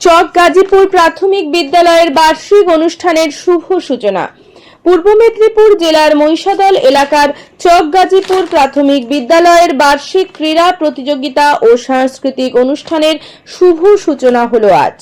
চক গাজীপুর প্রাথমিক বিদ্যালয়ের বার্ষিক অনুষ্ঠানের শুভ সূচনা। পূর্ব মেদিনীপুর জেলার মহিষাদল এলাকার চক গাজীপুর প্রাথমিক বিদ্যালয়ের বার্ষিক ক্রীড়া প্রতিযোগিতা ও সাংস্কৃতিক অনুষ্ঠানের শুভ সূচনা হল আজ।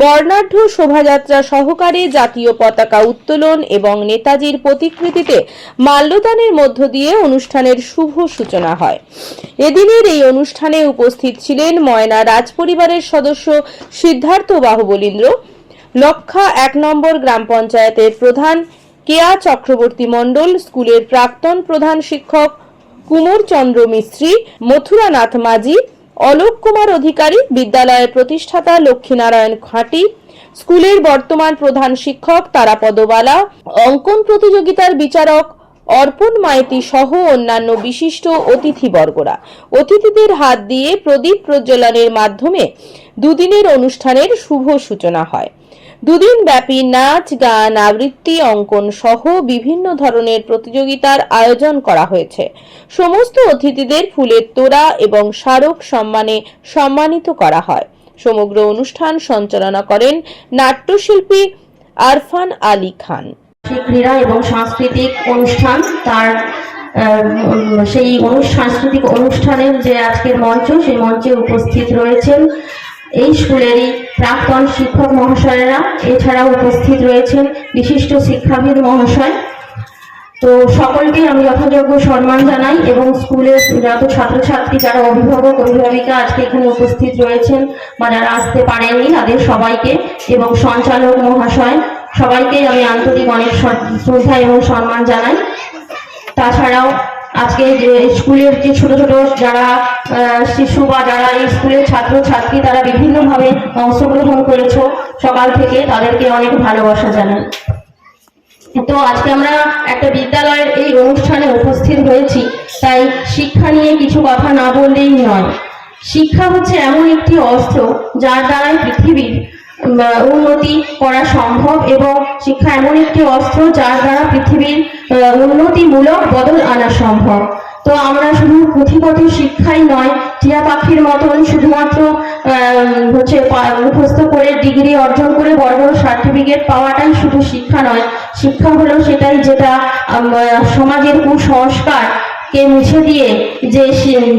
বর্ণাঢ্য শোভাযাত্রা সহকারে জাতীয় পতাকা উত্তোলন এবং নেতাজির প্রতিকৃতিতে মাল্যদানের মধ্য দিয়ে অনুষ্ঠানের শুভ সূচনা হয়। এদিনের এই অনুষ্ঠানে উপস্থিত ছিলেন ময়না রাজপরিবারের সদস্য সিদ্ধার্থ বাহুবলীন্দ্র, লক্ষা এক নম্বর গ্রাম পঞ্চায়েতের প্রধান কেয়া চক্রবর্তী মণ্ডল, স্কুলের প্রাক্তন প্রধান শিক্ষক কুমোর চন্দ্র মিস্ত্রি, মথুরানাথ মাঝি, অলোক কুমার অধিকারী, বিদ্যালয়ের প্রতিষ্ঠাতা লক্ষ্মীনারায়ণ খাঁটি স্কুলের বর্তমান প্রধান শিক্ষক তারাপদবালা অঙ্কন প্রতিযোগিতার বিচারক অর্পণ মাইতি সহ অন্যান্য বিশিষ্ট অতিথিবর্গরা। অতিথিদের হাত দিয়ে প্রদীপ প্রজ্বলনের মাধ্যমে দুদিনের অনুষ্ঠানের শুভ সূচনা হয়। দুদিন ব্যাপী নাচ, গান, আবৃত্তি, অঙ্কন সহ বিভিন্ন ধরনের প্রতিযোগিতার আয়োজন করা হয়েছে। সমস্ত অতিথিদের ফুলের তোড়া এবং স্মারক সম্মানে সম্মানিত করা হয়। সমগ্র অনুষ্ঠান সঞ্চালনা করেন নাট্যশিল্পী আরফান আলী খান। ক্রীড়া এবং সাংস্কৃতিক অনুষ্ঠান, তার সেই সাংস্কৃতিক অনুষ্ঠানের যে আজকের মঞ্চ, সেই মঞ্চে উপস্থিত রয়েছেন এই স্কুলেরই প্রাক্তন শিক্ষক মহাশয়েরা এছাড়াও উপস্থিত রয়েছেন বিশিষ্ট শিক্ষাবিদ মহাশয়। তো সকলকে আমি যথাযোগ্য সম্মান জানাই এবং স্কুলের যত ছাত্রছাত্রী যারা অভিভাবক, অভিভাবিকা আজকে এখানে উপস্থিত রয়েছেন বা যারা আসতে পারেননি তাদের সবাইকে এবং সঞ্চালক মহাশয় সবাইকে আমি আন্তরিক অনেক শ্রদ্ধা এবং সম্মান জানাই। তাছাড়াও আজকে যে স্কুলের যে ছোট ছোট যারা শিশু বা যারা এই স্কুলের ছাত্র, ছাত্রী, তারা বিভিন্নভাবে অংশগ্রহণ করেছ সকাল থেকে, তাদেরকে অনেক ভালোবাসা জানাই। তো আজকে আমরা একটা বিদ্যালয়ের এই অনুষ্ঠানে উপস্থিত হয়েছি, তাই শিক্ষা নিয়ে কিছু কথা না বললেই নয়। শিক্ষা হচ্ছে এমন একটি অস্ত্র, যার দ্বারাই পৃথিবীর উন্নতি করা সম্ভব এবং শিক্ষা এমন একটি অস্ত্র যার দ্বারা পৃথিবীর উন্নতিমূলক বদল আনা সম্ভব। তো আমরা শুধু পুঁথিগত শিক্ষাই নয়, টিয়া পাখির মতন শুধুমাত্র হচ্ছে মুখস্থ করে ডিগ্রি অর্জন করে বড় বড় সার্টিফিকেট পাওয়াটাই শুধু শিক্ষা নয়, শিক্ষা হলো সেটাই যেটা সমাজের কুসংস্কার। কে মুছে দিয়ে যে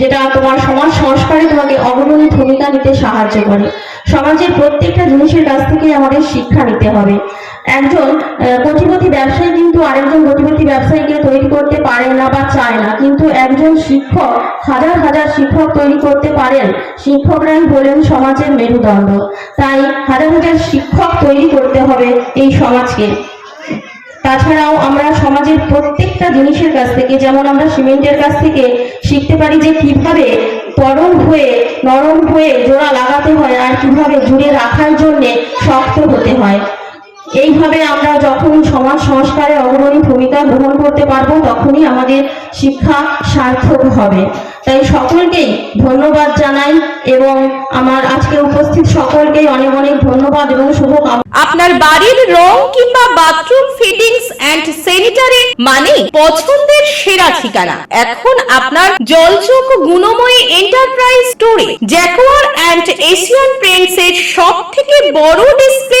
যেটা তোমার সমাজ সংস্কারে তোমাকে অগ্রণী ভূমিকা নিতে সাহায্য করে। সমাজের প্রত্যেকটা জিনিসের কাছ থেকে আমাদের শিক্ষা নিতে হবে। একজন কোটিপতি ব্যবসায়ী কিন্তু আরেকজন কোটিপতি ব্যবসায়ীকে তৈরি করতে পারে না বা চায় না। কিন্তু একজন শিক্ষক, হাজার হাজার শিক্ষক তৈরি করতে পারেন। শিক্ষকরাই হলেন সমাজের মেরুদণ্ড। তাই হাজার হাজার শিক্ষক তৈরি করতে হবে এই সমাজকে। তাছাড়াও আমরা সমাজের প্রত্যেকটা জিনিসের কাছ থেকে, যেমন আমরা সিমেন্টের কাছ থেকে শিখতে পারি যে কীভাবে তরল হয়ে, নরম হয়ে জোড়া লাগাতে হয় আর কীভাবে জুড়ে রাখার জন্য শক্ত হতে হয়। এইভাবে আমরা যখন সমাজ সংস্কারে অগ্রণী ভূমিকা গ্রহণ করতে পারব, তখনই আমাদের শিক্ষা সার্থক হবে। তাই সকলকেই ধন্যবাদ জানাই এবং আমার আজকে উপস্থিত সকলকেই অনেক অনেক ধন্যবাদ এবং শুভকামনা। আপনার বাড়ির রং কিংবা বাথরুম ফিটিংস এন্ড স্যানিটারি মানে পছন্দের সেরা ঠিকানা। এখন আপনার জলচোখ গুণময়ী এন্টারপ্রাইজ স্টোরে জ্যাকোয়ার এন্ড এশিয়ান পেন্টস এর সব থেকে বড় ডিসপ্লে